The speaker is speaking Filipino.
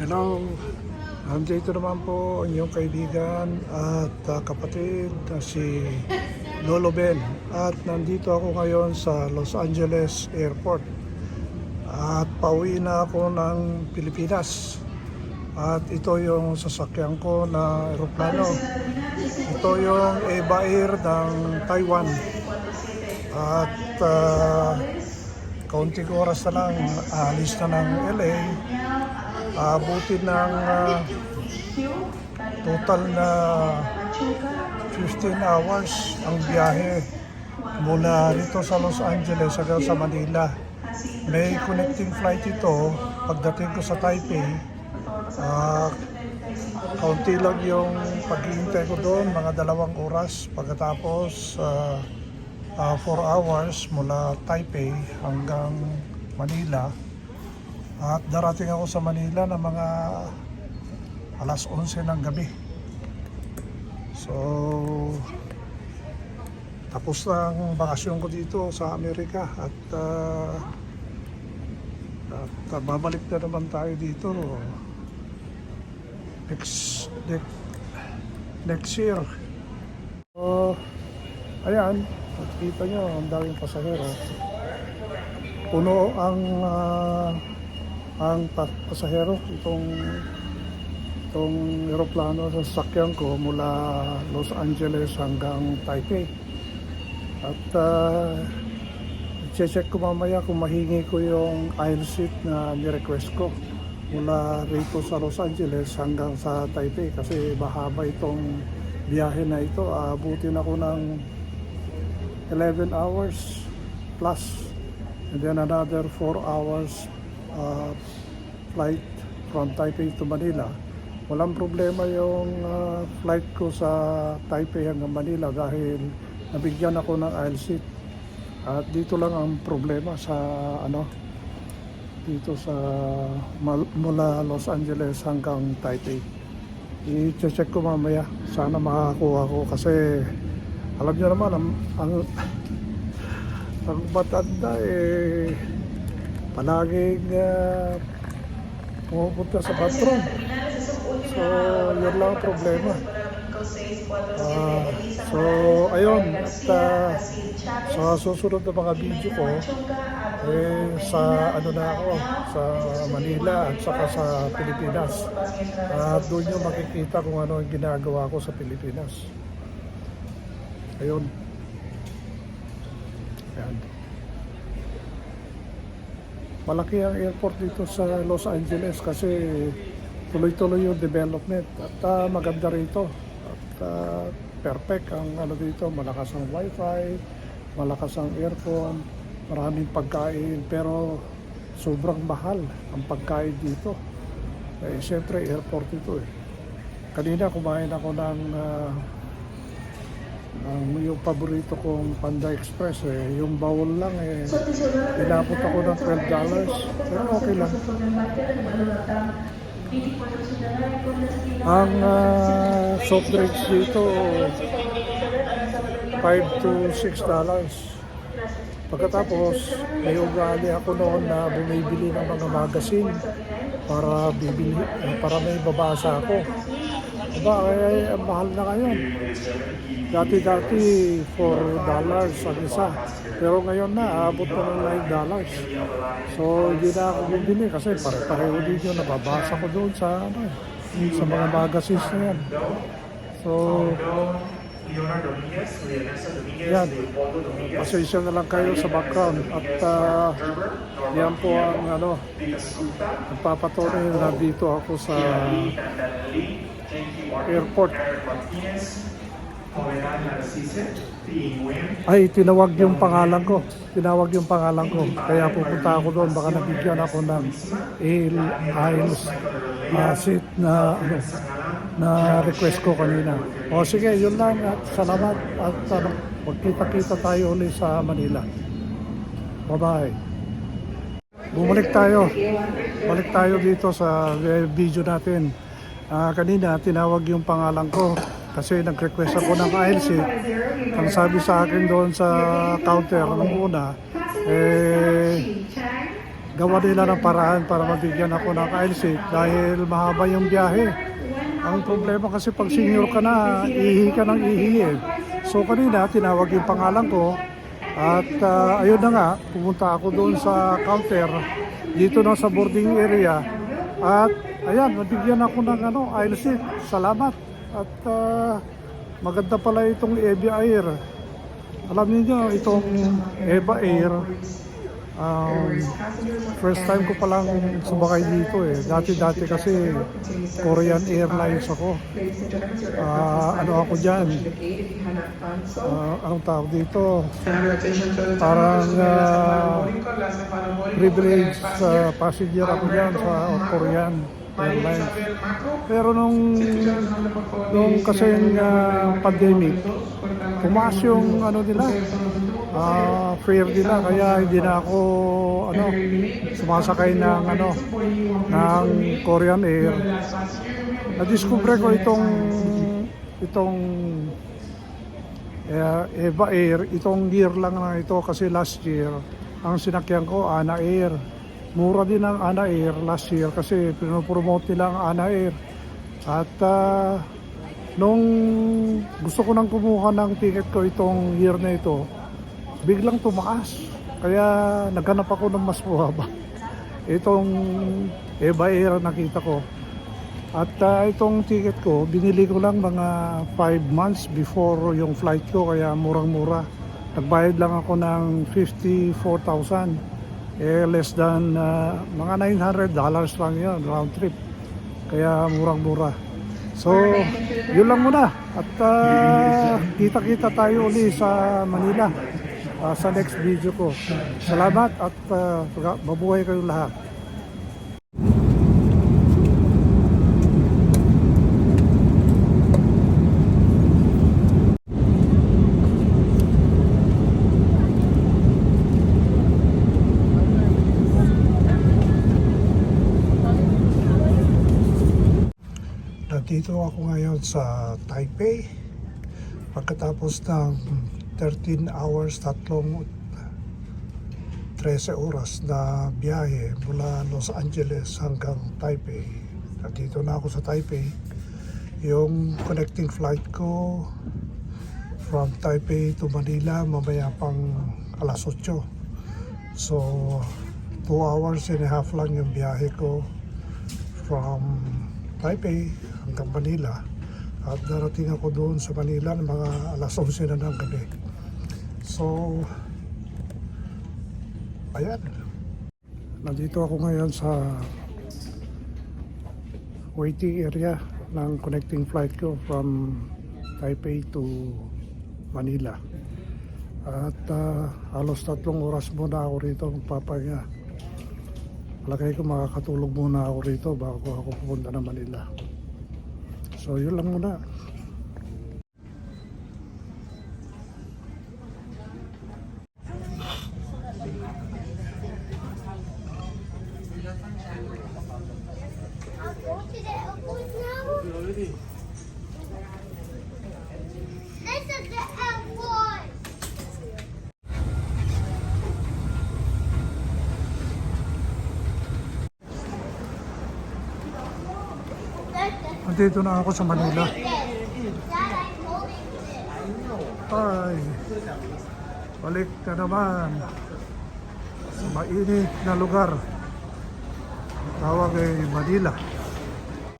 Hello, nandito naman po ang inyong kaibigan at ah, kapatid na si Lolo Ben. At nandito ako ngayon sa Los Angeles Airport. At pauwi na ako ng Pilipinas. At ito yung sasakyan ko na aeroplano. Ito yung EVA Air ng Taiwan. At ah, kaunting oras na lang, alis na ng LA. Aabutin ng ah, total na 15 hours ang biyahe mula rito sa Los Angeles hanggang sa Manila. May connecting flight ito pagdating ko sa Taipei. ah kaunti lang yung paghihintay ko doon, mga dalawang oras. Pagkatapos, 4 hours mula Taipei hanggang Manila. At darating ako sa Manila na mga alas 11 ng gabi. So, tapos ang bakasyon ko dito sa Amerika at, ah, at ah, babalik na naman tayo dito next, next, next year. So, ayan, kita nyo, ang daming pasahero. Puno ang ah, ang pa- pasahero itong itong eroplano sa sakyan ko mula Los Angeles hanggang Taipei. At uh, check ko mamaya kung mahingi ko yung aisle seat na ni-request ko mula rito sa Los Angeles hanggang sa Taipei kasi mahaba itong biyahe na ito. Abutin ako ng 11 hours plus and then another 4 hours uh, flight from Taipei to Manila. Walang problema yung uh, flight ko sa Taipei hanggang Manila dahil nabigyan ako ng aisle seat. At dito lang ang problema sa ano dito sa mula Los Angeles hanggang Taipei. I-check ko mamaya. Sana makakuha ko kasi alam niyo naman ang, ang ang matanda eh palaging uh, pumupunta sa patron. So, yun lang ang problema. Ah, so, ayun. At ah, sa susunod na mga video ko, eh, sa ano na ako, sa Manila at saka sa Pilipinas. At doon nyo makikita kung ano ang ginagawa ko sa Pilipinas. Ayun. Ayan. Malaki ang airport dito sa Los Angeles kasi tuloy-tuloy yung development at ah, maganda rito. At ah, perfect ang ano dito, malakas ang wifi, malakas ang aircon, maraming pagkain pero sobrang mahal ang pagkain dito. Eh, siyempre airport ito eh. Kanina kumain ako ng ah, ang yung paborito kong Panda Express eh, yung bawal lang eh, inabot ako ng 12 dollars. Pero okay lang. Ang ah, soft drinks dito, 5 to 6 dollars. Pagkatapos, may ugali ako noon na bumibili ng mga magazine para bibili, para may babasa ako. Aba, ang mahal na ngayon. Dati-dati, 4 dollars ang isa. Pero ngayon na, aabot na ng 9 dollars. So, hindi na ako bibili kasi pare-pareho din yung nababasa ko doon sa, ano, eh, sa mga magazines na yan. So, yan. Pasensya na lang kayo sa background. At ah, yan po ang ano, nagpapatunay na nandito ako sa airport. Ay, tinawag yung pangalan ko. Tinawag yung pangalan ko. Kaya pupunta ako doon. Baka nabigyan ako ng ale, aisles, uh, seat na, ano, na request ko kanina. O sige, yun lang. At salamat. At ano, magkita-kita tayo ulit sa Manila. Bye-bye. Bumalik tayo. Balik tayo dito sa video natin. Ah, kanina tinawag yung pangalan ko kasi nag-request ako ng ILC. Ang sabi sa akin doon sa counter nung una, eh, gawa nila ng paraan para mabigyan ako ng IELTS dahil mahaba yung biyahe. Ang problema kasi pag senior ka na, ihi ka ng ihi eh. So kanina, tinawag yung pangalan ko at ah, ayun na nga, pumunta ako doon sa counter dito na sa boarding area at ayan, nabigyan ako ng ano, IELTS. Salamat. At ah, maganda pala itong Evia Air. Alam niyo itong Eva Air, um, first time ko palang sumakay dito eh. Dati-dati kasi Korean Airlines ako. Ah, ano ako dyan? Ah, anong tawag dito? Parang ah, privileged sa passenger ako dyan sa Korean Airlines. Pero nung nung kasi uh, pandemic, tumaas yung ano nila, ah fare nila kaya hindi na ako ano sumasakay ng ano ng Korean Air. Na-discover ko itong itong eh, Eva Air, itong year lang na ito kasi last year ang sinakyan ko Ana Air. Mura din ang Ana Air last year kasi pinopromote nila ang Ana Air. At ah, nung gusto ko nang kumuha ng ticket ko itong year na ito, biglang tumaas. Kaya naghanap ako ng mas mababa. Itong Eva Air ang nakita ko. At ah, itong ticket ko, binili ko lang mga 5 months before yung flight ko kaya murang-mura. Nagbayad lang ako ng 54,000. Eh less than ah, mga 900 dollars lang yun, round trip. Kaya murang-mura. So, yun lang muna. At ah, kita-kita tayo uli sa Manila ah, sa next video ko. Salamat at ah, mabuhay kayong lahat. Nandito ako ngayon sa Taipei. Pagkatapos ng 13 hours, tatlong 13 oras na biyahe mula Los Angeles hanggang Taipei. Nandito na ako sa Taipei. Yung connecting flight ko from Taipei to Manila mamaya pang alas 8. So, 2 hours and a half lang yung biyahe ko from Taipei hanggang Manila at darating ako doon sa Manila ng mga alas 11 na ng gabi. So, ayan. Nandito ako ngayon sa waiting area ng connecting flight ko from Taipei to Manila. At ah, halos tatlong oras muna ako rito magpapahinga. Palagay ko makakatulog muna ako rito bago ako pupunta ng Manila. So yun lang muna. I'll go to the. This is the airport. Nandito na ako sa Manila. Dad, I'm holding this. Ay, balik na naman sa mainit na lugar. Tawag ay Manila.